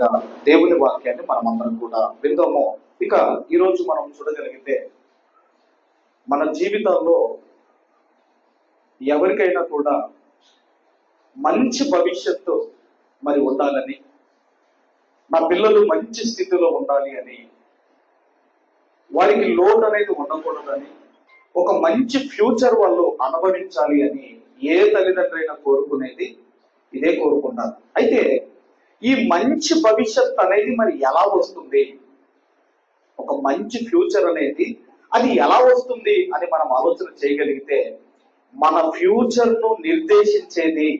రీతిగా దేవుని వాక్యాన్ని మనం అందరం కూడా విందాము. ఇక ఈరోజు మనం చూడగలిగితే మన జీవితంలో ఎవరికైనా కూడా మంచి భవిష్యత్తు మరి ఉండాలని నా పిల్లలు మంచి స్థితిలో ఉండాలి అని వారికి లోన్ అనేది ఉండకూడదని ఒక మంచి ఫ్యూచర్ వాళ్ళు అనుభవించాలి అని ఏ తల్లిదండ్రైనా కోరుకునేది ఇదే కోరుకుంటారు. అయితే ఈ మంచి భవిష్యత్ అనేది మరి ఎలా వస్తుంది? ఒక మంచి ఫ్యూచర్ అనేది అది ఎలా వస్తుంది అని మనం ఆలోచన చేయగలిగితే మన ఫ్యూచర్ను నిర్దేశించేది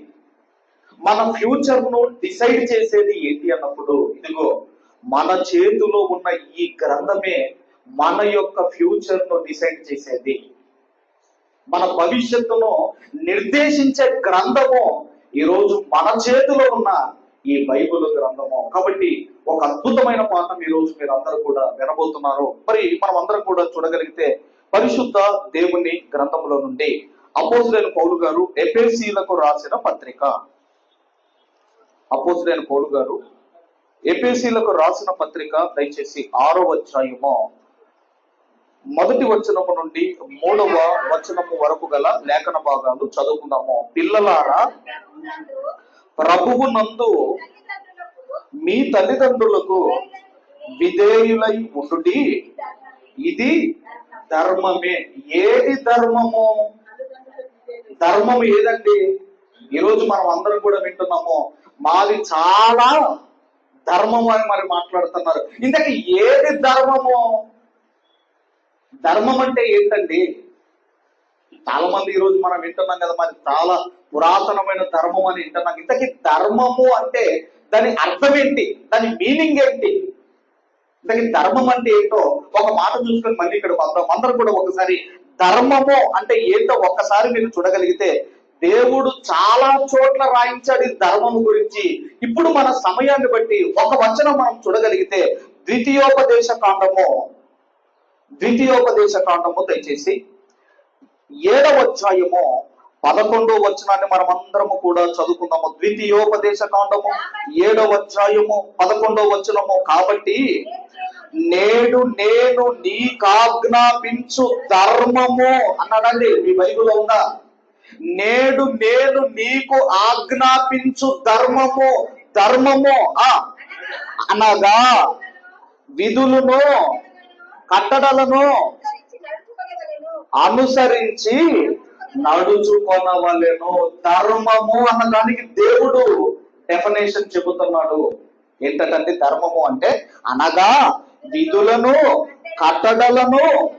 మన ఫ్యూచర్ను డిసైడ్ చేసేది ఏంటి అన్నప్పుడు ఇదిగో మన చేతిలో ఉన్న ఈ గ్రంథమే మన యొక్క ఫ్యూచర్ను డిసైడ్ చేసేది. మన భవిష్యత్తును నిర్దేశించే గ్రంథము ఈరోజు మన చేతిలో ఉన్న ఈ బైబిల్ గ్రంథము. కాబట్టి ఒక అద్భుతమైన పాఠం ఈ రోజు మీరు అందరూ కూడా వినబోతున్నారు. మరి మనం అందరం కూడా చూడగలిగితే పరిశుద్ధ దేవుని గ్రంథంలో నుండి అపోజులైన పౌలు గారు ఎపేసీలకు రాసిన పత్రిక. అపోజులైన పౌలు గారు ఎపేసీలకు రాసిన పత్రిక దయచేసి ఆరో అధ్యాయము. మొదటి వచనము నుండి మూడవ వచనము వరకు గల లేఖన భాగాలు చదువుకుందాము. పిల్లలారా ప్రభువు నందు మీ తల్లిదండ్రులకు విధేయులై ఉండుడి. ఇది ధర్మమే. ఏది ధర్మము? ధర్మము ఏదండి? ఈరోజు మనం అందరం కూడా వింటున్నాము. మాది చాలా ధర్మం అని మరి మాట్లాడుతున్నారు. ఇంతకీ ఏది ధర్మము? ధర్మం అంటే ఏంటండి? చాలా మంది ఈ రోజు మనం వింటున్నాం కదా మరి చాలా పురాతనమైన ధర్మం అని వింటున్నాం. ఇంతకీ ధర్మము అంటే దాని అర్థం ఏంటి? దాని మీనింగ్ ఏంటి? ఇంతకీ ధర్మం అంటే ఏంటో ఒక మాట చూసుకొని మళ్ళీ ఇక్కడ వద్దాం అందరం కూడా ఒకసారి ధర్మము అంటే ఏంటో ఒక్కసారి మీరు చూడగలిగితే దేవుడు చాలా చోట్ల రాయించాడు ఈ ధర్మము గురించి. ఇప్పుడు మన సమయాన్ని బట్టి ఒక వచనం మనం చూడగలిగితే ద్వితీయోపదేశ కాండము. ద్వితీయోపదేశ కాండము దయచేసి ఏడవ అధ్యాయము పదకొండో వచనాన్ని మనం అందరము కూడా చదువుకుందాము. ద్వితీయోపదేశ కాండము ఏడవ అధ్యాయము పదకొండో వచనము. కాబట్టి నేడు నేను నీకాజ్ఞాపించు ధర్మము అన్నాడండి మీ బైబిల్లో ఉందా? నేడు నేను నీకు ఆజ్ఞాపించు ధర్మము ధర్మము ఆ అనగా విధులను కట్టడలను అనుసరించి నడుచుకొనవలెను. ధర్మము అన్న దానికి దేవుడు డెఫినేషన్ చెబుతున్నాడు. ఏంటంటే ధర్మము అంటే అనగా విధులను కట్టడలను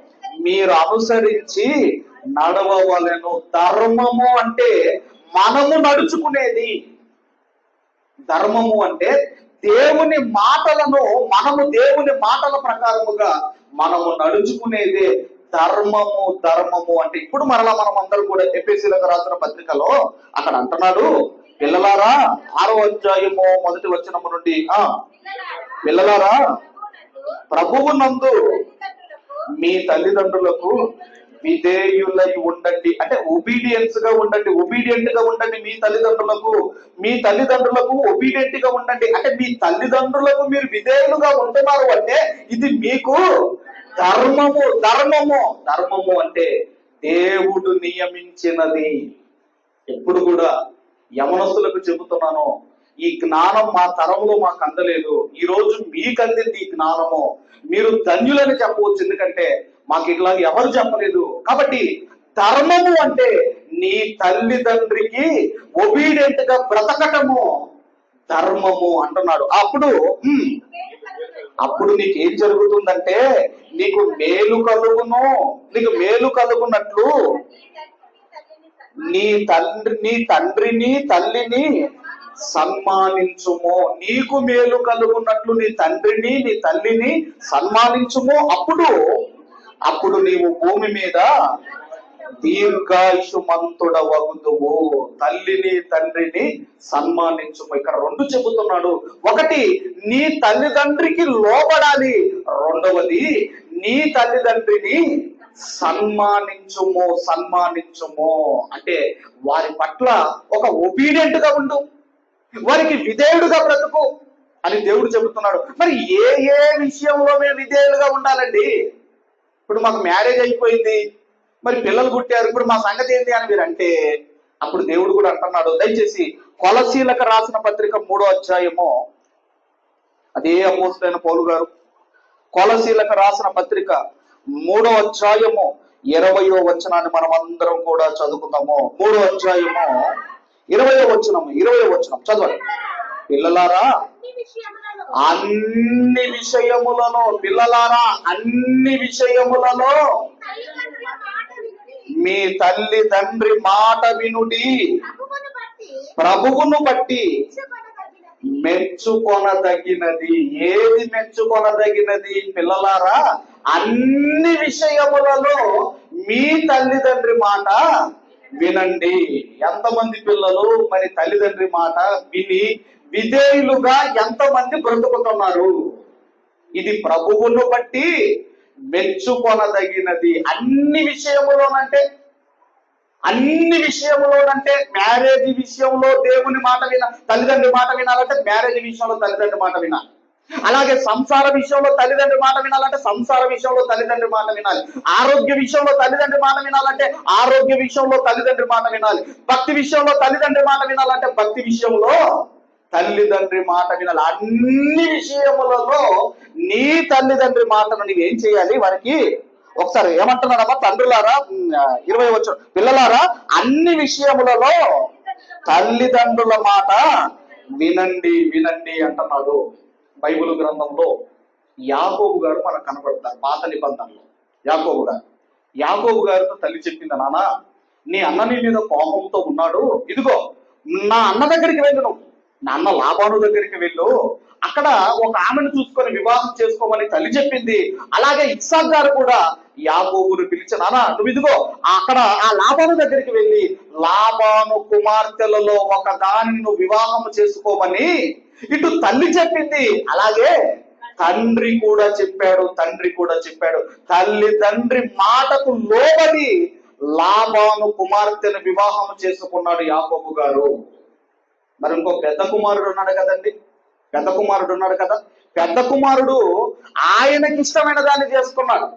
మీరు అనుసరించి నడవవలెను. ధర్మము అంటే మనము నడుచుకునేది. ధర్మము అంటే దేవుని మాటలను మనము దేవుని మాటల ప్రకారముగా మనము నడుచుకునేదే. ధర్మము ధర్మము అంటే ఇప్పుడు మరలా మనం అందరూ కూడా ఎపిఎస్సీలకు రాసిన పత్రికలో అక్కడ అంటున్నాడు పిల్లలారా ఆరో అధ్యాయము మొదటి వచ్చినము నుండి ఆ పిల్లలారా ప్రభువు నందు మీ తల్లిదండ్రులకు విధేయులై ఉండండి. అంటే ఒబీడియన్స్గా ఉండండి ఒబీడియంట్గా ఉండండి మీ తల్లిదండ్రులకు మీ తల్లిదండ్రులకు ఒబీడియంట్గా ఉండండి. అంటే మీ తల్లిదండ్రులకు మీరు విధేయులుగా ఉంటున్నారు అంటే ఇది మీకు ధర్మము ధర్మము. ధర్మము అంటే దేవుడు నియమించినది. ఎప్పుడు కూడా యమనస్తులకు చెబుతున్నాను ఈ జ్ఞానం మా తరంలో మాకు అందలేదు. ఈ రోజు మీకు అందింది ఈ జ్ఞానము. మీరు ధన్యులని చెప్పవచ్చు ఎందుకంటే మాకు ఇట్లా ఎవరు చెప్పలేదు. కాబట్టి ధర్మము అంటే నీ తల్లిదండ్రికి ఒబీడియంట్గా బ్రతకటము. ధర్మము అంటున్నాడు. అప్పుడు అప్పుడు నీకు ఏం జరుగుతుందంటే నీకు మేలు కలుగును నీకు మేలు కలుగునట్లు నీ తండ్రి నీ తండ్రిని తల్లిని సన్మానించుము. నీకు మేలు కలుగున్నట్లు నీ తండ్రిని నీ తల్లిని సన్మానించుము. అప్పుడు అప్పుడు నీవు భూమి మీద దీర్ఘాయుషుమంతుడవగుదువు. తల్లిని తండ్రిని సన్మానించుము. ఇక్కడ రెండు చెబుతున్నాడు. ఒకటి నీ తల్లిదండ్రికి లోబడాలి. రెండవది నీ తల్లిదండ్రిని సన్మానించుము సన్మానించుము. అంటే వారి పట్ల ఒక ఒబీడియంట్గా ఉండు. వారికి విధేయుడుగా బ్రతుకు అని దేవుడు చెబుతున్నాడు. మరి ఏ ఏ విషయంలో మేము విధేయులుగా ఉండాలండి? ఇప్పుడు మాకు మ్యారేజ్ అయిపోయింది. మరి పిల్లలు పుట్టారు. ఇప్పుడు మా సంగతి ఏంటి అని మీరు అంటే అప్పుడు దేవుడు కూడా అంటున్నాడు. దయచేసి కొలసీలకు రాసిన పత్రిక మూడో అధ్యాయము. అదే అపోస్తులైన పౌలు గారు. కొలసీలకు రాసిన పత్రిక మూడో అధ్యాయము ఇరవయో వచనాన్ని మనం అందరం కూడా చదువుకుందాము. మూడో అధ్యాయము ఇరవయో వచనము ఇరవయో వచనం. చదవాలి. పిల్లలారా అన్ని విషయములలో పిల్లలారా అన్ని విషయములలో మీ తల్లి తండ్రి మాట వినుడి. ప్రభువును బట్టి. మెచ్చుకొనదగినది. ఏది మెచ్చుకొనదగినది? పిల్లలారా అన్ని విషయములలో మీ తల్లిదండ్రి మాట వినండి. ఎంతమంది పిల్లలు మరి తల్లిదండ్రి మాట విని విధేయులుగా ఎంతమంది బ్రతుకుతున్నారు? ఇది ప్రభువును బట్టి మెచ్చుకొనదగినది. అన్ని విషయములోనంటే అన్ని విషయంలోనంటే మ్యారేజ్ విషయంలో దేవుని మాట విన తల్లిదండ్రి మాట వినాలంటే మ్యారేజ్ విషయంలో తల్లిదండ్రి మాట వినాలి. అలాగే సంసార విషయంలో తల్లిదండ్రి మాట వినాలంటే సంసార విషయంలో తల్లిదండ్రి మాట వినాలి. ఆరోగ్య విషయంలో తల్లిదండ్రి మాట వినాలంటే ఆరోగ్య విషయంలో తల్లిదండ్రి మాట వినాలి. భక్తి విషయంలో తల్లిదండ్రి మాట వినాలంటే భక్తి విషయంలో తల్లిదండ్రి మాట వినాలి. అన్ని విషయములలో నీ తల్లిదండ్రి మాటను నీవేం చేయాలి? వారికి ఒకసారి ఏమంటున్నారమ్మా? తండ్రులారా ఇరవై వచ్చు పిల్లలారా అన్ని విషయములలో తల్లిదండ్రుల మాట వినండి వినండి అంటున్నాడు బైబిల్ గ్రంథంలో. యాకోబు గారు మనకు కనపడతారు పాత నిబంధనలో. యాకోబు గారు. యాకోబు గారితో తల్లి చెప్పింది నాన్న నీ అన్న నీ మీద కోపంతో ఉన్నాడు. ఇదిగో నా అన్న దగ్గరికి వెళ్ళి నువ్వు. నాన్న లాభాను దగ్గరికి వెళ్ళు. అక్కడ ఒక ఆమెను చూసుకొని వివాహం చేసుకోమని తల్లి చెప్పింది. అలాగే ఇస్సాక్ గారు కూడా యాకోబును పిలిచి నాన్న నువ్వు ఇదిగో అక్కడ ఆ లాభాను దగ్గరికి వెళ్ళి లాభాను కుమార్తెలలో ఒక దానిని నువ్వు వివాహం చేసుకోమని ఇటు తల్లి చెప్పింది. అలాగే తండ్రి కూడా చెప్పాడు తండ్రి కూడా చెప్పాడు. తల్లి తండ్రి మాటకు లోబడి లాభాను కుమార్తెను వివాహం చేసుకున్నాడు యాకోబు గారు. మరి ఇంకో పెద్ద కుమారుడు ఉన్నాడు కదండి? పెద్ద కుమారుడు ఉన్నాడు కదా? పెద్ద కుమారుడు ఆయనకి ఇష్టమైన దాన్ని చేసుకున్నాడు.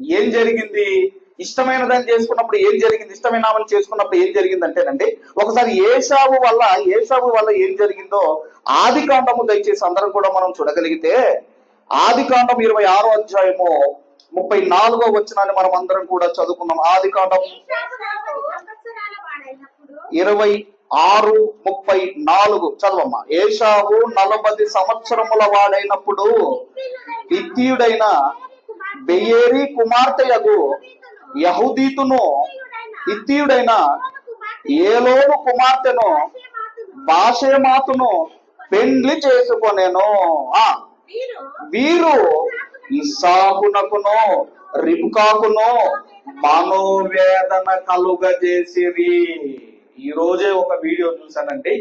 ఏం జరిగింది? ఇష్టమైన దాన్ని చేసుకున్నప్పుడు ఏం జరిగింది? ఇష్టమైన ఆమెను చేసుకున్నప్పుడు ఏం జరిగింది అంటేనండి ఒకసారి ఏషావు వల్ల ఏషావు వల్ల ఏం జరిగిందో ఆది కాండము దయచేసి అందరం కూడా మనం చూడగలిగితే ఆది కాండం ఇరవై ఆరో అధ్యాయము ముప్పై నాలుగో వచ్చినాన్ని మనం అందరం కూడా చదువుకున్నాం. ఆది కాండం ఇరవై ఆరు ముప్పై నాలుగు. చదవమ్మా. ఏషావు నలభై సంవత్సరముల వాడైనప్పుడు విత్తీయుడైన బెయ్యేరి కుమార్తెయగు యహుదీతును విత్తీయుడైన ఏలోను కుమార్తెను భాషేమాతును పెండ్లి చేసుకొనేను. ఆ వీరు వీరు ఇస్సాకునకును రిబ్కాకును మనోవేదన కలుగజేసిరి. ఈ రోజే ఒక వీడియో చూశానండి.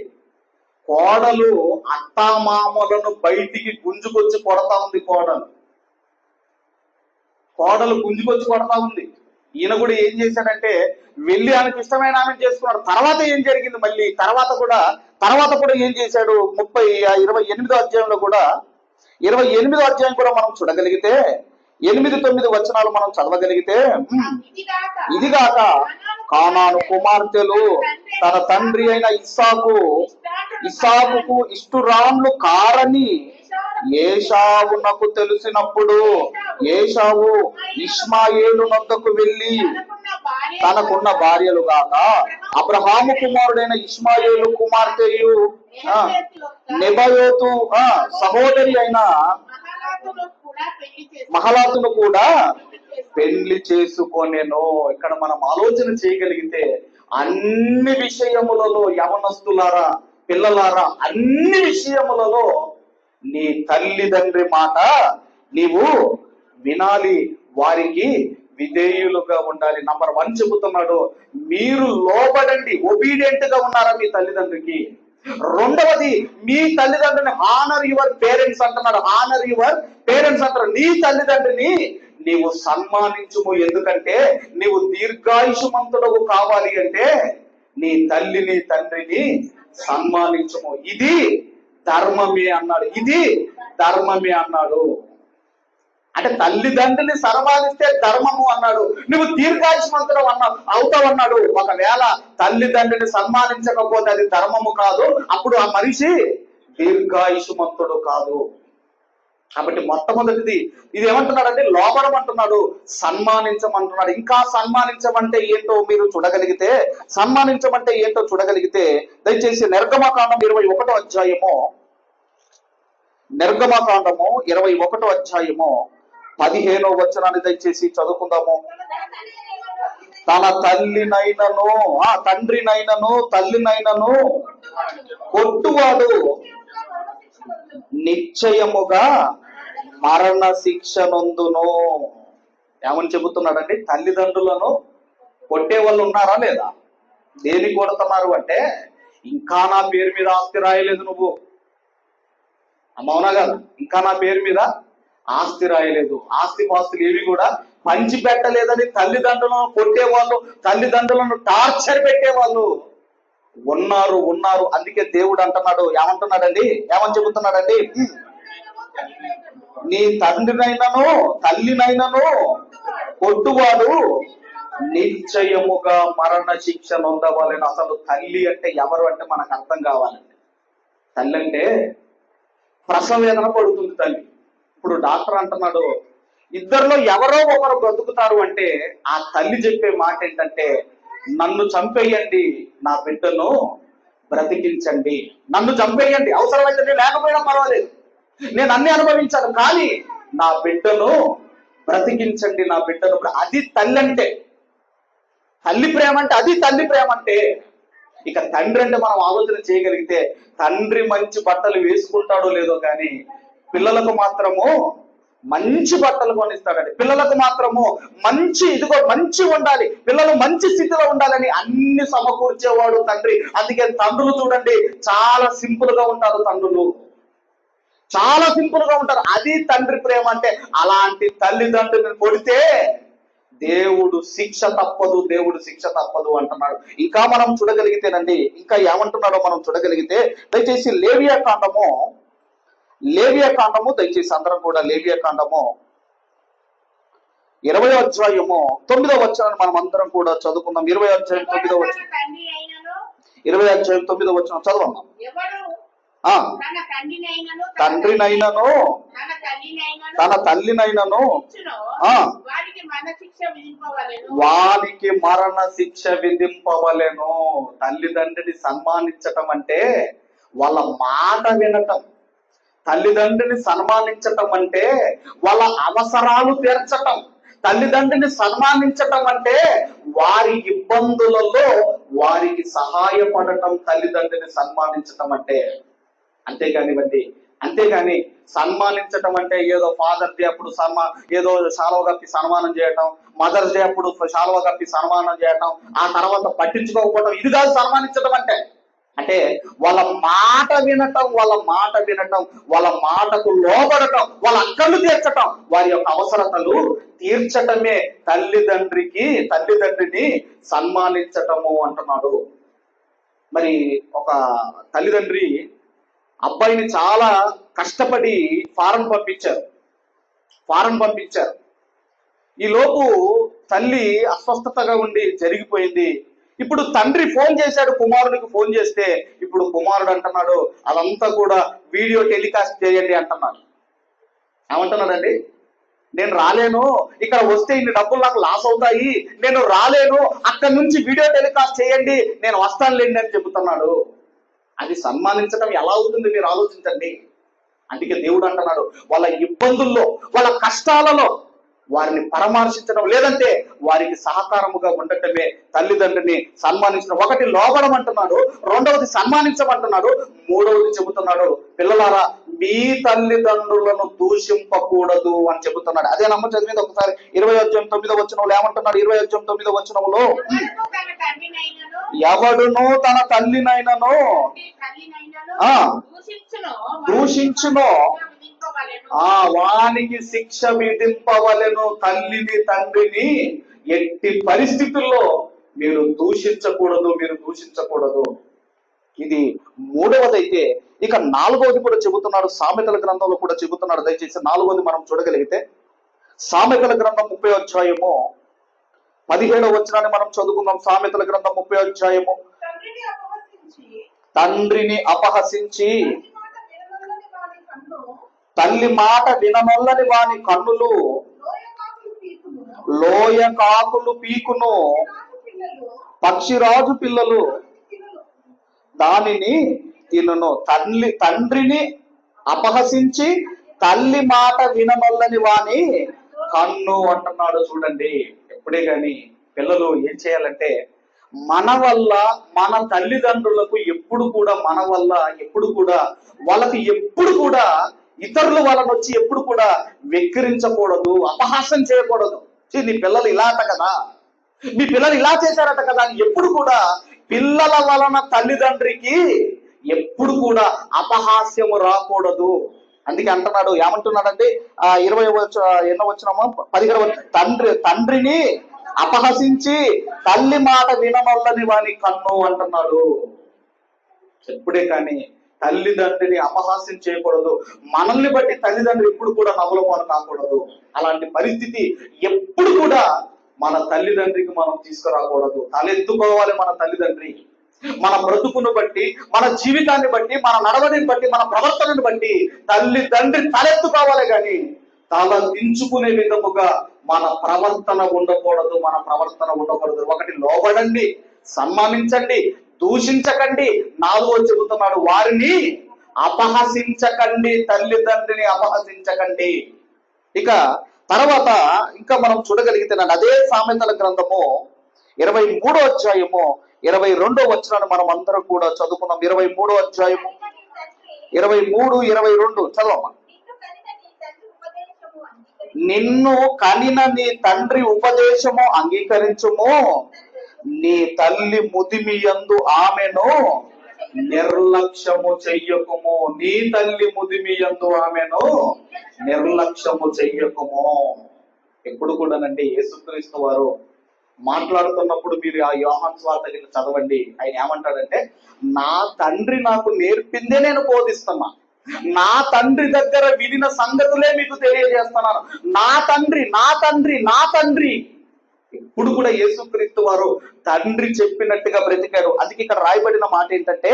కోడలు అత్తామామలను బయటికి గుంజుకొచ్చి కొడతా ఉంది కోడలు. కోడలు గుంజుకొచ్చి కొడతా ఉంది. ఈయన కూడా ఏం చేశాడంటే వెళ్ళి ఆమెకి ఇష్టమైన ఆమె చేసుకున్నాడు. తర్వాత ఏం జరిగింది మళ్ళీ? తర్వాత కూడా తర్వాత కూడా ఏం చేశాడు? ముప్పై ఇరవై ఎనిమిదో అధ్యాయంలో కూడా ఇరవై ఎనిమిదో అధ్యాయం కూడా మనం చూడగలిగితే ఎనిమిది తొమ్మిది వచనాలు మనం చదవగలిగితే ఇదిగాక కానాను కుమార్తెలు తన తండ్రి అయిన ఇస్సాకు. ఇస్సాకుకు ఇష్టురాన్లు కారని ఏషావునకు తెలిసినప్పుడు ఏషావు ఇష్మాయేలు నొద్దకు వెళ్ళి తనకున్న భార్యలు గాక అబ్రహాము కుమారుడైన ఇష్మాయేలు కుమార్తెయు నెబయోతు సహోదరి అయిన మహలాతును కూడా పెళ్ళి చేసుకొనేను ఇక్కడ మనం ఆలోచన చేయగలిగితే అన్ని విషయములలో యవనస్తులారా పిల్లలారా అన్ని విషయములలో నీ తల్లిదండ్రి మాట నీవు వినాలి. వారికి విధేయులుగా ఉండాలి. నంబర్ వన్ చెబుతున్నాడు మీరు లోబడండి ఒబీడియంట్గా ఉన్నారా మీ తల్లిదండ్రికి రెండవది మీ తల్లిదండ్రుని హానర్ యువర్ పేరెంట్స్ అంటున్నాడు. హానర్ యువర్ పేరెంట్స్ అంటారు నీ తల్లిదండ్రిని నీవు సన్మానించుము. ఎందుకంటే నీవు దీర్ఘాయుషమంతుడవు కావాలి అంటే నీ తల్లిని తండ్రిని సన్మానించుము. ఇది ధర్మమే అన్నాడు. ఇది ధర్మమే అన్నాడు. అంటే తల్లిదండ్రుని సన్మానిస్తే ధర్మము అన్నాడు. నువ్వు దీర్ఘాయుష్మంతుడు అన్నావు అవుతావు అన్నాడు. ఒకవేళ తల్లిదండ్రుని సన్మానించకపోతే అది ధర్మము కాదు. అప్పుడు ఆ మనిషి దీర్ఘాయుష్మంతుడు కాదు. కాబట్టి మొట్టమొదటిది ఇది ఏమంటున్నాడంటే లోపడం అంటున్నాడు సన్మానించమంటున్నాడు. ఇంకా సన్మానించమంటే ఏంటో మీరు చూడగలిగితే సన్మానించమంటే ఏంటో చూడగలిగితే దయచేసి నిర్గమకాండం ఇరవై ఒకటో అధ్యాయము నిర్గమకాండము ఇరవై ఒకటో అధ్యాయము పదిహేనో వచనాన్ని దయచేసి చదువుకుందాము. తన తల్లినైనను ఆ తండ్రినైనను తల్లినైనను కొట్టువాడు. నిశ్చయముగా మరణ శిక్ష నొందును ఏమని చెబుతున్నాడండి తల్లిదండ్రులను కొట్టే వాళ్ళు ఉన్నారా లేదా? దేని కొడుతున్నారు అంటే ఇంకా నా పేరు మీద ఆస్తి రాయలేదు నువ్వు. అమ్మవునా కదా? ఇంకా నా పేరు మీద ఆస్తి రాయలేదు. ఆస్తి పాస్తులు ఏవి కూడా పంచి పెట్టలేదని తల్లిదండ్రులను కొట్టేవాళ్ళు తల్లిదండ్రులను టార్చర్ పెట్టేవాళ్ళు. ఉన్నారు ఉన్నారు. అందుకే దేవుడు అంటున్నాడు. ఏమంటున్నాడండి? ఏమని చెబుతున్నాడండి? నీ తండ్రినైనను తల్లినైనను కొట్టువాడు నిశ్చయముగా మరణ శిక్ష నొందవాలని. అసలు తల్లి అంటే ఎవరు అంటే మనకు అర్థం కావాలండి తల్లి అంటే ప్రసవేదన పడుతుంది తల్లి. ఇప్పుడు డాక్టర్ అంటున్నాడు ఇద్దరిలో ఎవరో ఒకరు బ్రతుకుతారు అంటే ఆ తల్లి చెప్పే మాట ఏంటంటే నన్ను చంపేయండి నా బిడ్డను బ్రతికించండి. నన్ను చంపేయండి. అవసరమైతే నేను లేకపోయినా పర్వాలేదు. నేను అన్ని అనుభవించాను కానీ నా బిడ్డను బ్రతికించండి నా బిడ్డను అది తల్లి అంటే. తల్లి ప్రేమ అంటే అది తల్లి ప్రేమ అంటే. ఇక తండ్రి అంటే మనం ఆలోచన చేయగలిగితే తండ్రి మంచి బట్టలు వేసుకుంటాడో లేదో కానీ పిల్లలకు మాత్రము మంచి బట్టలు కొనిస్తాడండి. పిల్లలకు మాత్రము మంచి ఇదిగో మంచి ఉండాలి. పిల్లలు మంచి స్థితిలో ఉండాలని అన్ని సమకూర్చేవాడు తండ్రి. అందుకే తండ్రులు చూడండి చాలా సింపుల్గా ఉంటారు తండ్రులు. చాలా సింపుల్గా ఉంటారు. అది తండ్రి ప్రేమ అంటే అలాంటి తల్లిదండ్రులను కొడితే దేవుడు శిక్ష తప్పదు దేవుడు శిక్ష తప్పదు అంటున్నాడు. ఇంకా మనం చూడగలిగితేనండి ఇంకా ఏమంటున్నాడో మనం చూడగలిగితే దయచేసి లేవియా కాండము లేవియా కాండము దయచేసి అందరం కూడా లేవియా కాండము. ఇరవై అధ్యాయము తొమ్మిదో వచ్చాను మనం అందరం కూడా చదువుకుందాం. ఇరవై అధ్యాయం తొమ్మిదో వచ్చి తండ్రి అయినను? ఇరవై అధ్యాయం తొమ్మిదో వచ్చిన చదవమ్మా తండ్రినైనను? తన తల్లినైనను? వానికి మరణ శిక్ష విధింపవలెను. తల్లిదండ్రిని సన్మానించటం అంటే వాళ్ళ మాట వినటం. తల్లిదండ్రిని సన్మానించటం అంటే వాళ్ళ అవసరాలు తీర్చటం. తల్లిదండ్రిని సన్మానించటం అంటే వారి ఇబ్బందులలో వారికి సహాయపడటం తల్లిదండ్రిని సన్మానించటం అంటే. అంతేకానివ్వండి అంతేగాని సన్మానించటం అంటే ఏదో ఫాదర్ డే అప్పుడు సన్మా ఏదో శాలువ కప్పి సన్మానం చేయటం మదర్స్ డే అప్పుడు శాలువ కప్పి సన్మానం చేయటం ఆ తర్వాత పట్టించుకోకపోవటం ఇది కాదు సన్మానించటం అంటే. అంటే వాళ్ళ మాట వినటం వాళ్ళ మాట వినటం వాళ్ళ మాటకు లోబడటం వాళ్ళ అక్కలు తీర్చటం వారి యొక్క అవసరతలు తీర్చటమే తల్లిదండ్రికి తల్లిదండ్రిని సన్మానించటము అంటున్నాడు. మరి ఒక తల్లిదండ్రి అబ్బాయిని చాలా కష్టపడి ఫారం పంపించారు. ఫారం పంపించారు. ఈలోపు తల్లి అస్వస్థతగా ఉండి జరిగిపోయింది. ఇప్పుడు తండ్రి ఫోన్ చేశాడు కుమారుడికి ఫోన్ చేస్తే ఇప్పుడు కుమారుడు అంటున్నాడు అదంతా కూడా వీడియో టెలికాస్ట్ చేయండి అంటున్నాడు. ఏమంటున్నాడండి? నేను రాలేను ఇక్కడ వస్తే ఇన్ని డబ్బులు నాకు లాస్ అవుతాయి నేను రాలేను అక్కడి నుంచి వీడియో టెలికాస్ట్ చేయండి నేను వస్తానులేండి అని చెబుతున్నాడు. అది సన్మానించడం ఎలా అవుతుంది మీరు ఆలోచించండి. అందుకే దేవుడు అంటున్నాడు వాళ్ళ ఇబ్బందుల్లో వాళ్ళ కష్టాలలో వారిని పరామర్శించడం లేదంటే వారికి సహకారముగా ఉండటమే తల్లిదండ్రిని సన్మానించడం ఒకటి లోబడం అంటున్నాడు రెండవది సన్మానించమంటున్నాడు మూడవది చెబుతున్నాడు పిల్లలారా మీ తల్లిదండ్రులను దూషింపకూడదు అని చెబుతున్నాడు అదే నమ్మ చదివింది ఒకసారి ఇరవై అధ్యాయం తొమ్మిదో వచ్చినప్పుడు ఏమంటున్నాడు ఇరవై అధ్యాయం తొమ్మిదో వచ్చినములో ఎవడును తన తండ్రినైనను ఎవడును తన తల్లినైనను. దూషించును. ఆ వానికి శిక్ష విధింపవలెను తల్లిని తండ్రిని ఎట్టి పరిస్థితుల్లో మీరు దూషించకూడదు మీరు దూషించకూడదు. ఇది మూడవది అయితే ఇక నాలుగవది కూడా చెబుతున్నాడు సామెతల గ్రంథంలో కూడా చెబుతున్నాడు దయచేసి నాలుగవది మనం చూడగలిగితే సామెతల గ్రంథం ముప్పై అధ్యాయము పదిహేడవ వచనాన్ని మనం చదువుకుందాం. సామెతల గ్రంథం ముప్పై అధ్యాయము. తండ్రిని అపహసించి తల్లి మాట వినమల్లని వాని విననొల్లని వాని కన్నులు. లోయ కాకులు పీకును. పక్షిరాజు పిల్లలు. దానిని తినను. తల్లి తండ్రిని అపహసించి తల్లి మాట వినమల్లని వాని కన్ను అంటున్నాడు చూడండి. ఎప్పుడే గాని పిల్లలు ఏం చేయాలంటే మన వల్ల మన తల్లిదండ్రులకు ఎప్పుడు కూడా మన వల్ల ఎప్పుడు కూడా వాళ్ళకి ఎప్పుడు కూడా ఇతరులు వాళ్ళని వచ్చి ఎప్పుడు కూడా వెక్కిరించకూడదు అపహాసం చేయకూడదు. నీ పిల్లలు ఇలా అంట కదా. మీ పిల్లలు ఇలా చేశారట కదా అని ఎప్పుడు కూడా పిల్లల వలన తల్లిదండ్రికి ఎప్పుడు కూడా అపహాస్యము రాకూడదు. అందుకే అంటున్నాడు ఏమంటున్నాడంటే ఆ ఇరవై వచ్చ ఎన్నో వచ్చినామో పదిహేడు తండ్రి తండ్రిని అపహసించి తల్లి మాట వినమల్లని వాని కన్ను అంటున్నాడు. ఎప్పుడే కానీ తల్లిదండ్రిని అపహాస్యం చేయకూడదు. మనల్ని బట్టి తల్లిదండ్రులు ఎప్పుడు కూడా నవలపాలు కాకూడదు. అలాంటి పరిస్థితి ఎప్పుడు కూడా మన తల్లిదండ్రికి మనం తీసుకురాకూడదు. తలెత్తుకోవాలి మన తల్లిదండ్రి. మన బ్రతుకును బట్టి మన జీవితాన్ని బట్టి మన నడవడిని బట్టి మన ప్రవర్తనను బట్టి తల్లిదండ్రి తలెత్తుకోవాలి కానీ తల దించుకునే విధముగా మన ప్రవర్తన ఉండకూడదు మన ప్రవర్తన ఉండకూడదు. ఒకటి లోబడండి సన్మానించండి దూషించకండి. నాలుగో చెబుతున్నాడు వారిని అపహసించకండి తల్లిదండ్రిని అపహసించకండి. ఇక తర్వాత ఇంకా మనం చూడగలిగితే అదే సామెతల గ్రంథము ఇరవై మూడో అధ్యాయము ఇరవై రెండో వచనాన్ని మనం అందరం కూడా చదువుకున్నాం ఇరవై మూడో అధ్యాయము ఇరవై మూడు ఇరవై రెండు. చదవమ్మా. నిన్ను కనిన నీ తండ్రి ఉపదేశము అంగీకరించుము. నీ తల్లి ముదిమి యందు ఆమెను నిర్లక్ష్యము చెయ్యకుము. నీ తల్లి ముదిమి యందు ఆమెను నిర్లక్ష్యము చెయ్యకుము. ఎప్పుడు కూడానండి యేసుక్రీస్తు వారు మాట్లాడుతున్నప్పుడు మీరు ఆ యోహాన్ స్వార్థ చదవండి. ఆయన ఏమంటాడంటే నా తండ్రి నాకు నేర్పిందే నేను బోధిస్తున్నా. నా తండ్రి దగ్గర వినిన సంగతులే మీకు తెలియజేస్తున్నాను. నా తండ్రి నా తండ్రి నా తండ్రి. ఇప్పుడు కూడా యేసుక్రీస్తు వారు తండ్రి చెప్పినట్టుగా బ్రతికారు. అందుకే ఇక్కడ రాయబడిన మాట ఏంటంటే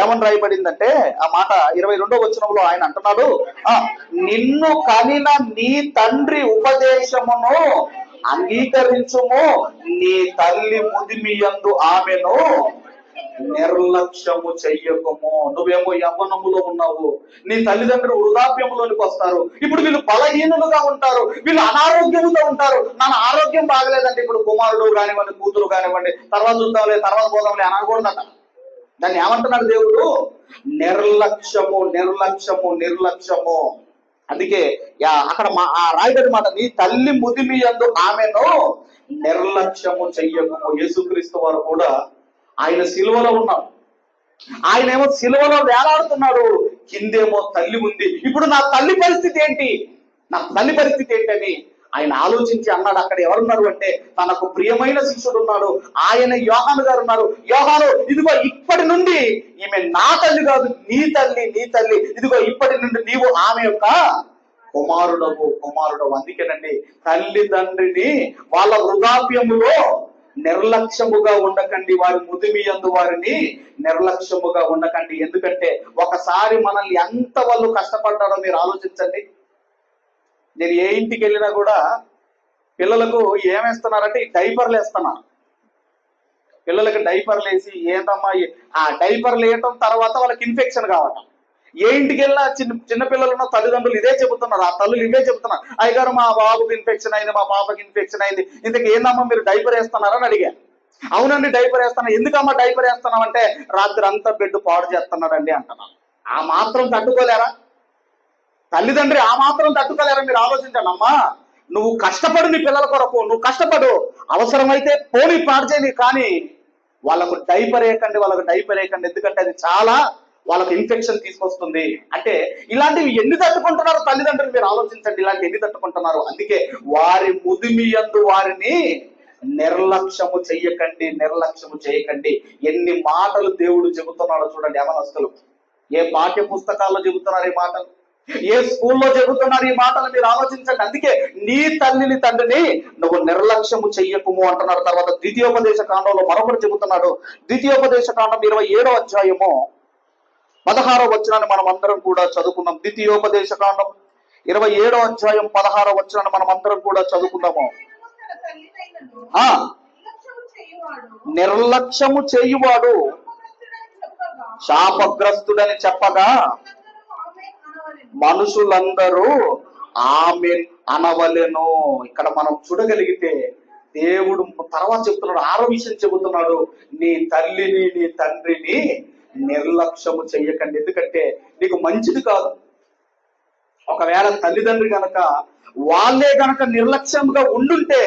ఏమని రాయబడిందంటే ఆ మాట ఇరవై రెండో వచనంలో ఆయన అంటున్నాడు ఆ నిన్ను కనిన నీ తండ్రి ఉపదేశమును అంగీకరించుము. నీ తల్లి ముదిమియందు ఆమెను నిర్లక్ష్యము చెయ్యకము. నువ్వేమో యవ్వనములో ఉన్నావు. నీ తల్లిదండ్రులు వృధాప్యములోనికి వస్తారు. ఇప్పుడు వీళ్ళు బలహీనులుగా ఉంటారు. వీళ్ళు అనారోగ్యముతో ఉంటారు. నా ఆరోగ్యం బాగలేదంటే ఇప్పుడు కుమారుడు కానివ్వండి కూతురు కానివ్వండి తర్వాత చూద్దాంలే తర్వాత పోదాంలే అనకూడదట. దాన్ని ఏమంటున్నాడు దేవుడు? నిర్లక్ష్యము నిర్లక్ష్యము నిర్లక్ష్యము. అందుకే అక్కడ మా ఆ రాయుడు మాట నీ తల్లి ముదిమి యందు ఆమెను నిర్లక్ష్యము చెయ్యకము. యేసుక్రీస్తు వారు కూడా ఆయన సిలువలో ఉన్నాడు ఆయన ఏమో సిలువలో వేలాడుతున్నాడు. కిందేమో తల్లి ఉంది. ఇప్పుడు నా తల్లి పరిస్థితి ఏంటి? నా తల్లి పరిస్థితి ఏంటని ఆయన ఆలోచించి అన్నాడు. అక్కడ ఎవరున్నారు అంటే తనకు ప్రియమైన శిష్యుడు ఉన్నాడు. ఆయన యోహాను గారు ఉన్నారు. యోహాను ఇదిగో ఇప్పటి నుండి ఈమె నా తల్లి కాదు నీ తల్లి నీ తల్లి. ఇదిగో ఇప్పటి నుండి నీవు ఆమె యొక్క కుమారుడవు కుమారుడవు. అందుకేనండి తల్లిదండ్రిని వాళ్ళ వృధాప్యములో నిర్లక్ష్యముగా ఉండకండి వారి ముదిమి యందు వారిని నిర్లక్ష్యముగా ఉండకండి. ఎందుకంటే ఒకసారి మనల్ని ఎంత వాళ్ళు కష్టపడ్డారో మీరు ఆలోచించండి. నేను ఏ ఇంటికి వెళ్ళినా కూడా పిల్లలకు ఏమేస్తున్నారంటే ఈ డైపర్లు వేస్తున్నారు. పిల్లలకు డైపర్లు వేసి ఏందమ్మా ఆ డైపర్లు వేయటం తర్వాత వాళ్ళకి ఇన్ఫెక్షన్ కావటం. ఏ ఇంటికి వెళ్ళినా చిన్న చిన్న పిల్లలు ఉన్న తల్లిదండ్రులు ఇదే చెబుతున్నారు. ఆ తల్లులు ఇవే చెబుతున్నారు. అయ్యగారు మా బాబుకి ఇన్ఫెక్షన్ అయింది మా పాపకి ఇన్ఫెక్షన్ అయింది. ఇంతకు ఏందమ్మా మీరు డైపర్ వేస్తున్నారని అడిగాను అవునండి డైపర్ వేస్తాను ఎందుకమ్మా డైపర్ వేస్తున్నాం అంటే రాత్రి అంతా బెడ్ పాడు చేస్తున్నాడండి అంటున్నాను ఆ మాత్రం తట్టుకోలేరా? తల్లిదండ్రి ఆ మాత్రం తట్టుకోలేరా? మీరు ఆలోచించండి అమ్మా. నువ్వు కష్టపడు నీ పిల్లల కొరకు. నువ్వు కష్టపడు. అవసరమైతే పోనీ పాడు చేయని కానీ. వాళ్ళకు డైపర్ వేయకండి వాళ్ళకు డైపర్ వేయకండి. ఎందుకంటే అది చాలా వాళ్ళకి ఇన్ఫెక్షన్ తీసుకొస్తుంది. అంటే ఇలాంటివి ఎన్ని తట్టుకుంటున్నారో తల్లిదండ్రులు? మీరు ఆలోచించండి ఇలాంటి ఎన్ని తట్టుకుంటున్నారు? అందుకే వారి ముదిమియందు వారిని నిర్లక్ష్యము చెయ్యకండి నిర్లక్ష్యము చేయకండి. ఎన్ని మాటలు దేవుడు చెబుతున్నాడో చూడండి యమనస్తులు ఏ పాఠ్య పుస్తకాల్లో చెబుతున్నారు ఈ మాటలు? ఏ స్కూల్లో చెబుతున్నారు ఈ మాటలు? మీరు ఆలోచించండి. అందుకే నీ తల్లిని తండ్రిని నువ్వు నిర్లక్ష్యము చెయ్యకుము అంటున్నారు. తర్వాత ద్వితీయోపదేశ కాండంలో మరొకరు చెబుతున్నాడు. ద్వితీయోపదేశ కాండం ఇరవై ఏడో అధ్యాయము పదహారో వచనాన్ని మనం అందరం కూడా చదువుకున్నాం ద్వితీయోపదేశ కాండం ఇరవై ఏడో అధ్యాయం పదహారో వచనాన్ని మనం అందరం కూడా చదువుకున్నాము ఆ నిర్లక్ష్యము చేయువాడు శాపగ్రస్తుడని చెప్పగా ఆమె అనవలెను. మనుషులందరూ ఆమె అనవలెను ఇక్కడ మనం చూడగలిగితే దేవుడు తర్వాత చెప్తున్నాడు ఆరో విషయం చెబుతున్నాడు నీ తల్లిని నీ తండ్రిని నిర్లక్ష్యము చెయ్యకండి. ఎందుకంటే నీకు మంచిది కాదు. ఒకవేళ తల్లిదండ్రి గనక వాళ్ళే గనక నిర్లక్ష్యంగా ఉండుంటే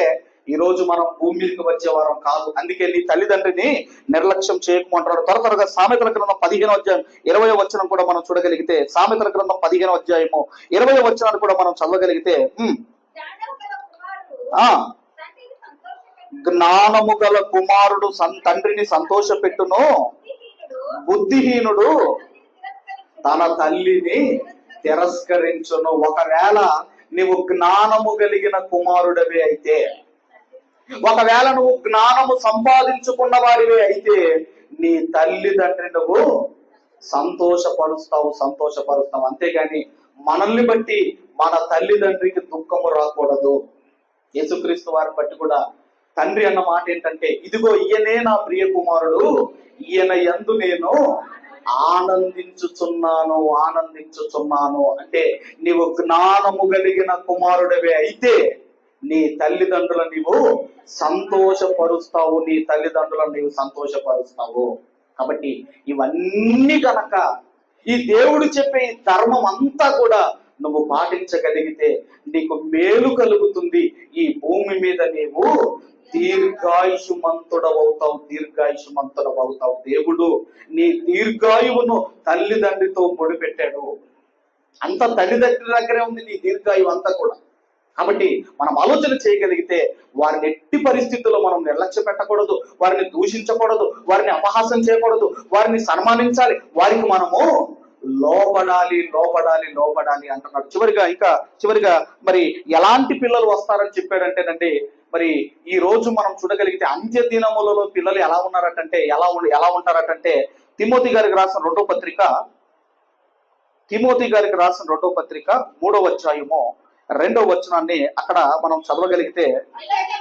ఈ రోజు మనం భూమి మీదకి వచ్చేవారం కాదు. అందుకే నీ తల్లిదండ్రిని నిర్లక్ష్యం చేయకమంటాడు త్వర త్వరగా సామెతల గ్రంథం పదిహేను అధ్యాయం ఇరవై వచనం కూడా మనం చూడగలిగితే సామెతల గ్రంథం పదిహేను అధ్యాయము ఇరవై వచనాన్ని కూడా మనం చదవగలిగితే జ్ఞానము గల కుమారుడు ఆ. తండ్రిని జ్ఞానము గల కుమారుడు సన్ తండ్రిని సంతోషపెట్టును. బుద్ధిహీనుడు తన తల్లిని తిరస్కరించును. ఒకవేళ నీవు జ్ఞానము కలిగిన కుమారుడవే అయితే ఒకవేళ నువ్వు జ్ఞానము సంపాదించుకున్న వాడివే అయితే నీ తల్లిదండ్రి నువ్వు సంతోషపరుస్తావు సంతోషపరుస్తావు. అంతేగాని మనల్ని బట్టి మన తల్లిదండ్రికి దుఃఖము రాకూడదు. యేసుక్రీస్తు వారిని బట్టి కూడా తండ్రి అన్న మాట ఏంటంటే ఇదిగో ఈయనే నా ప్రియ కుమారుడు ఈయన యందు నేను ఆనందించుచున్నాను ఆనందించుచున్నాను. అంటే నీవు జ్ఞానము కలిగిన కుమారుడవే అయితే నీ తల్లిదండ్రుల నీవు సంతోషపరుస్తావు నీ తల్లిదండ్రులను నీవు సంతోషపరుస్తావు. కాబట్టి ఇవన్నీ కనుక ఈ దేవుడు చెప్పే ఈ ధర్మం అంతా కూడా నువ్వు పాటించగలిగితే నీకు మేలు కలుగుతుంది. ఈ భూమి మీద నీవు దీర్ఘాయుషుమంతుడవవుతావు దీర్ఘాయుషుమంతుడవవుతావు దేవుడు నీ దీర్ఘాయువును తల్లిదండ్రితో పొడిపెట్టాడు అంత తల్లిదండ్రుల దగ్గరే ఉంది నీ దీర్ఘాయువు అంతా కూడా. కాబట్టి మనం ఆలోచన చేయగలిగితే వారిని ఎట్టి పరిస్థితుల్లో మనం నిర్లక్ష్య పెట్టకూడదు వారిని దూషించకూడదు వారిని అపహాసం చేయకూడదు వారిని సన్మానించాలి. వారికి మనము లోబడాలి లోబడాలి లోబడాలి అంటున్నాడు. చివరిగా ఇంకా చివరిగా మరి ఎలాంటి పిల్లలు వస్తారని చెప్పాడంటేనండి మరి ఈ రోజు మనం చూడగలిగితే అంత్య దినములలో పిల్లలు ఎలా ఉన్నారటంటే ఎలా ఎలా ఉంటారటంటే తిమోతి గారికి రాసిన రెండో పత్రిక తిమోతి గారికి రాసిన రెండో పత్రిక మూడో అధ్యాయము రెండో వచనాన్ని అక్కడ మనం చదవగలిగితే అలాగే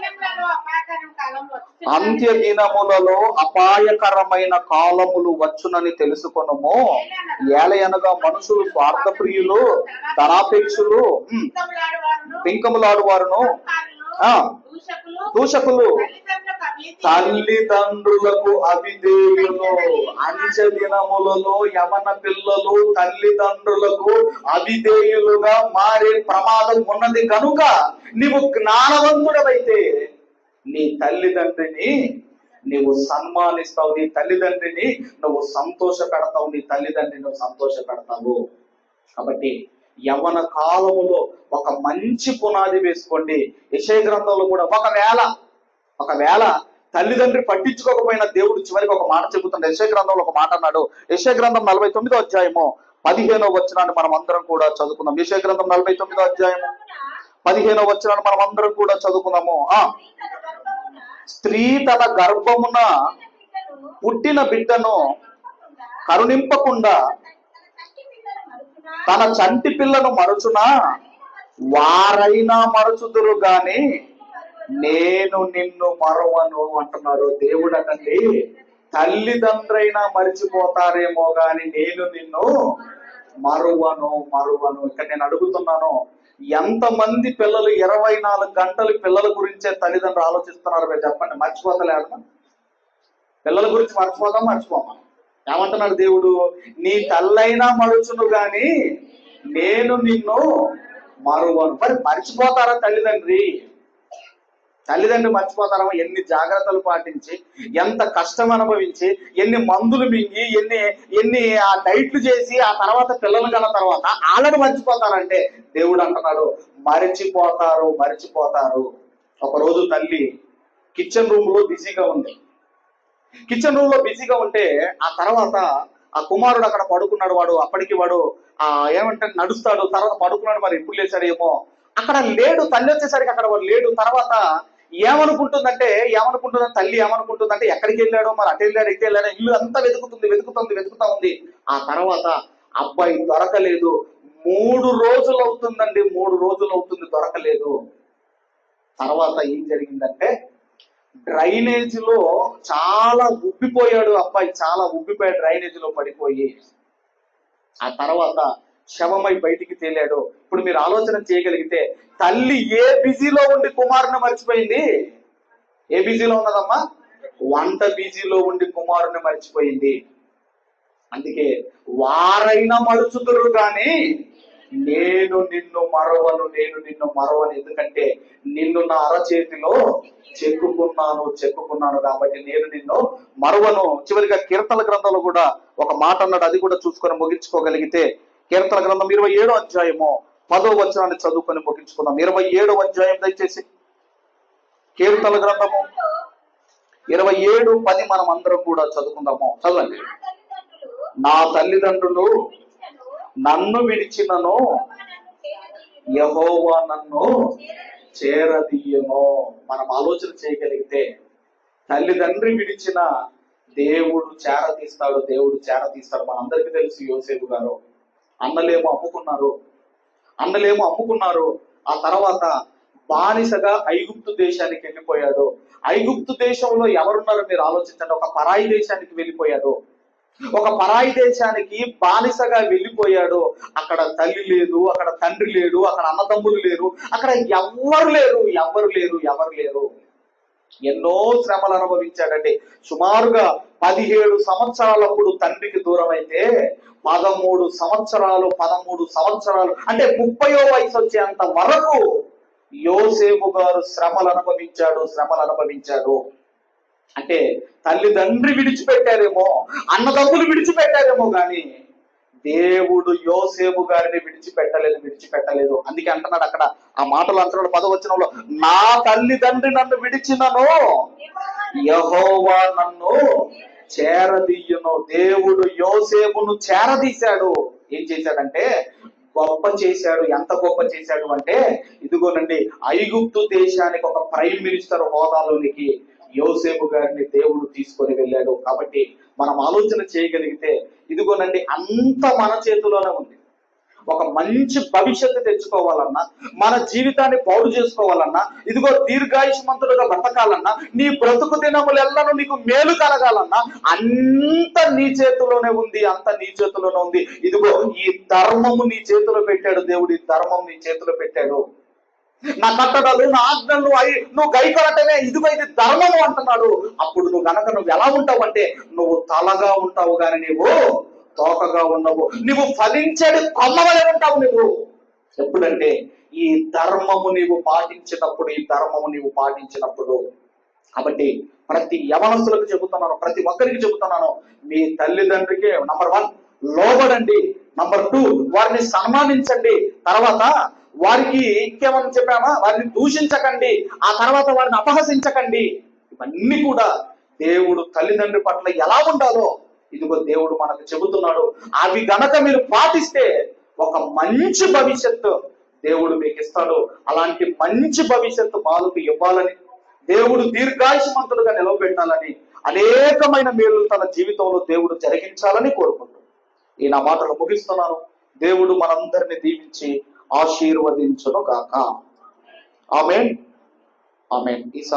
అంత్య దినములలో అపాయకరమైన కాలములు వచ్చునని తెలుసుకొనము ఏలయనగా మనుషులు స్వార్థప్రియులు ధనాపేక్షులు ఉమ్, పింకములాడు వారును ఆ. దూషకులు, తల్లిదండ్రులకు అవిధేయులు, అవిధేయులు అంచె దినములలో యవన పిల్లలు తల్లిదండ్రులకు అవిధేయులుగా మారే ప్రమాదం ఉన్నది కనుక నీవు జ్ఞానవంతుడవైతే నీ తల్లిదండ్రిని నీవు సన్మానిస్తావు నీ తల్లిదండ్రిని నువ్వు సంతోష పెడతావు నీ తల్లిదండ్రిని నువ్వు సంతోష పెడతావు కాబట్టి యవన కాలములో ఒక మంచి పునాది వేసుకోండి. యశయ గ్రంథంలో కూడా ఒకవేళ ఒకవేళ తల్లిదండ్రి పట్టించుకోకపోయినా దేవుడు చివరికి ఒక మాట చెబుతున్నాడు యశయ గ్రంథంలో ఒక మాట అన్నాడు. యశయ గ్రంథం నలభై తొమ్మిదో అధ్యాయము. పదిహేనో వచ్చినాన్ని మనం అందరం కూడా చదువుకుందాం. యశయ గ్రంథం నలభై తొమ్మిదో అధ్యాయము. పదిహేనో వచ్చినాన్ని మనం అందరం కూడా చదువుకుందాము. ఆ. స్త్రీ తన గర్భమున పుట్టిన బిడ్డను కరుణింపకుండా తన చంటి పిల్లను మరచునా? వారైనా మరచుదురు గాని నేను నిన్ను మరవను అంటున్నాడు దేవుడు అనండి. తల్లిదండ్రైనా మరిచిపోతారేమో గాని నేను నిన్ను మరువను మరువను. ఇక్కడ నేను అడుగుతున్నాను ఎంతమంది పిల్లలు ఇరవై నాలుగు గంటలు పిల్లల గురించే తల్లిదండ్రులు ఆలోచిస్తున్నారు మీరు చెప్పండి. మర్చిపోతలేదు పిల్లల గురించి మర్చిపోదాం మర్చిపోమా ఏమంటున్నాడు దేవుడు నీ తల్లైనా మరుచును గాని నేను నిన్ను మరువను. మరి మర్చిపోతారా తల్లిదండ్రి? తల్లిదండ్రులు మర్చిపోతారా? ఎన్ని జాగ్రత్తలు పాటించి ఎంత కష్టం అనుభవించి ఎన్ని మందులు మింగి ఎన్ని ఎన్ని ఆ డైట్లు చేసి ఆ తర్వాత పిల్లలు గల తర్వాత ఆళ్ళని మర్చిపోతారంటే దేవుడు అంటున్నాడు మరిచిపోతారు మరిచిపోతారు. ఒకరోజు తల్లి కిచెన్ రూమ్లో బిజీగా ఉంది. కిచెన్ రూమ్లో బిజీగా ఉంటే ఆ తర్వాత ఆ కుమారుడు అక్కడ పడుకున్నాడు వాడు. అప్పటికి వాడు ఆ ఏమంటే నడుస్తాడు. తర్వాత పడుకున్నాడు మరి ఎప్పుడు లేచాడు ఏమో అక్కడ లేడు తల్లి వచ్చేసరికి అక్కడ వాడు లేడు. తర్వాత ఏమనుకుంటుందంటే ఏమనుకుంటుందని తల్లి ఏమనుకుంటుందంటే ఎక్కడికి వెళ్ళాడో మరి అటు వెళ్ళాడు ఇటు వెళ్ళాడో ఇల్లు అంతా వెతుకుతుంది వెతుకుతుంది వెతుకుతా ఉంది. ఆ తర్వాత అబ్బాయి దొరకలేదు. మూడు రోజులు అవుతుందండి మూడు రోజులు అవుతుంది దొరకలేదు. తర్వాత ఏం జరిగిందంటే డ్రైనేజ్లో చాలా ఉబ్బిపోయాడు అబ్బాయి చాలా ఉబ్బిపోయాడు డ్రైనేజ్లో పడిపోయి. ఆ తర్వాత శవమై బయటికి తేలాడు. ఇప్పుడు మీరు ఆలోచన చేయగలిగితే తల్లి ఏ బిజీలో ఉండి కుమారుని మర్చిపోయింది? ఏ బిజీలో ఉన్నదమ్మా? వంట బిజీలో ఉండి కుమారుని మర్చిపోయింది. అందుకే వారైనా మరుచుతురు కానీ నేను నిన్ను మరవను నేను నిన్ను మరవను. ఎందుకంటే నిన్ను నా అరచేతిలో చెక్కుకున్నాను చెక్కుకున్నాను కాబట్టి నేను నిన్ను మరవను. చివరిగా కీర్తన గ్రంథంలో కూడా ఒక మాట అన్నాడు. అది కూడా చూసుకొని ముగించుకోగలిగితే కీర్తన గ్రంథం ఇరవై ఏడో అధ్యాయము పదో వచనాన్ని చదువుకొని ముగించుకుందాం. ఇరవై ఏడో అధ్యాయం దయచేసి. కీర్తన గ్రంథము ఇరవై ఏడు పది మనం అందరం కూడా చదువుకుందాము. చదవండి. నా తల్లిదండ్రులు నన్ను విడిచినను యహోవా నన్ను చేరదీయను. మనం ఆలోచన చేయగలిగితే తల్లిదండ్రి విడిచిన దేవుడు చేరతీస్తాడు దేవుడు చేరతీస్తాడు మనందరికీ తెలుసు యోసేపు గారు అన్నలేమో అమ్ముకున్నారు అన్నలేమో అమ్ముకున్నారు. ఆ తర్వాత బానిసగా ఐగుప్తు దేశానికి వెళ్ళిపోయాడు. ఐగుప్తు దేశంలో ఎవరున్నారో మీరు ఆలోచించండి. ఒక పరాయి దేశానికి వెళ్ళిపోయాడు. ఒక పరాయి దేశానికి బానిసగా వెళ్ళిపోయాడు. అక్కడ తల్లి లేదు అక్కడ తండ్రి లేడు అక్కడ అన్నదమ్ములు లేరు అక్కడ ఎవ్వరు లేరు ఎవ్వరు లేరు ఎవరు లేరు. ఎన్నో శ్రమలు అనుభవించాడండి. సుమారుగా పదిహేడు సంవత్సరాలప్పుడు తండ్రికి దూరం అయితే పదమూడు సంవత్సరాలు పదమూడు సంవత్సరాలు అంటే ముప్పయో వయసు వచ్చేంత వరకు యోసేపు గారు శ్రమలు అనుభవించాడు శ్రమలు అనుభవించాడు. అంటే తల్లిదండ్రి విడిచిపెట్టారేమో అన్నదమ్ములు విడిచిపెట్టారేమో కానీ దేవుడు యోసేపు గారిని విడిచిపెట్టలేదు విడిచిపెట్టలేదు. అందుకే అంటున్నాడు అక్కడ ఆ మాటలు అంటున్నాడు పదవచనంలో నా తల్లిదండ్రి నన్ను విడిచినను యహోవా నన్ను చేరదీయును. దేవుడు యోసేపును చేరదీశాడు. ఏం చేశాడంటే గొప్ప చేశాడు. ఎంత గొప్ప చేశాడు అంటే ఇదిగోనండి ఐగుప్తు దేశానికి ఒక ప్రైమ్ మినిస్టర్ హోదాలోనికి యోసేపు గారిని దేవుడు తీసుకొని వెళ్ళాడు. కాబట్టి మనం ఆలోచన చేయగలిగితే ఇదిగోనండి అంత మన చేతిలోనే ఉంది. ఒక మంచి భవిష్యత్తు తెచ్చుకోవాలన్నా మన జీవితాన్ని పాడు చేసుకోవాలన్నా ఇదిగో దీర్ఘాయుష్మంతుడుగా బ్రతకాలన్నా నీ బ్రతుకు దినములెల్లను నీకు మేలు కలగాలన్నా అంత నీ చేతిలోనే ఉంది అంత నీ చేతిలోనే ఉంది. ఇదిగో ఈ ధర్మము నీ చేతిలో పెట్టాడు దేవుడు ఈ ధర్మం నీ చేతిలో పెట్టాడు. నా కట్టడలు నా ఆజ్ఞలు అయి నువ్వు గైకొనటమే ఇదిగో ఇది ధర్మము అంటున్నాడు. అప్పుడు నువ్వు గనక నువ్వు ఎలా ఉంటావు అంటే నువ్వు తలగా ఉంటావు కానీ నీవు తోకగా ఉండవు. నువ్వు ఫలించేది కొమ్మవలే ఉంటావు నువ్వు ఎప్పుడంటే ఈ ధర్మము నీవు పాటించినప్పుడు ఈ ధర్మము నీవు పాటించినప్పుడు. కాబట్టి ప్రతి యవనస్తులకు చెబుతున్నాను ప్రతి ఒక్కరికి చెబుతున్నాను మీ తల్లిదండ్రికి నంబర్ వన్ లోబడండి నంబర్ టూ వారిని సన్మానించండి. తర్వాత వారికి ఇంకేమని చెప్పామా? వారిని దూషించకండి. ఆ తర్వాత వారిని అపహసించకండి. ఇవన్నీ కూడా దేవుడు తల్లిదండ్రి పట్ల ఎలా ఉండాలో ఇదిగో దేవుడు మనకు చెబుతున్నాడు. అవి గనక మీరు పాటిస్తే ఒక మంచి భవిష్యత్తు దేవుడు మీకు ఇస్తాడు. అలాంటి మంచి భవిష్యత్తు బాలుకు ఇవ్వాలని దేవుడు దీర్ఘాయుషమంతులుగా నిలవబెట్టాలని అనేకమైన మేలు తన జీవితంలో దేవుడు జరిగించాలని కోరుకుంటున్నాడు ఈ నా మాటలు ముగిస్తున్నాను. దేవుడు మనందరిని దీవించి ఆశీర్వదించును గాక ఆమెన్. ఆమెన్. ఈ సభ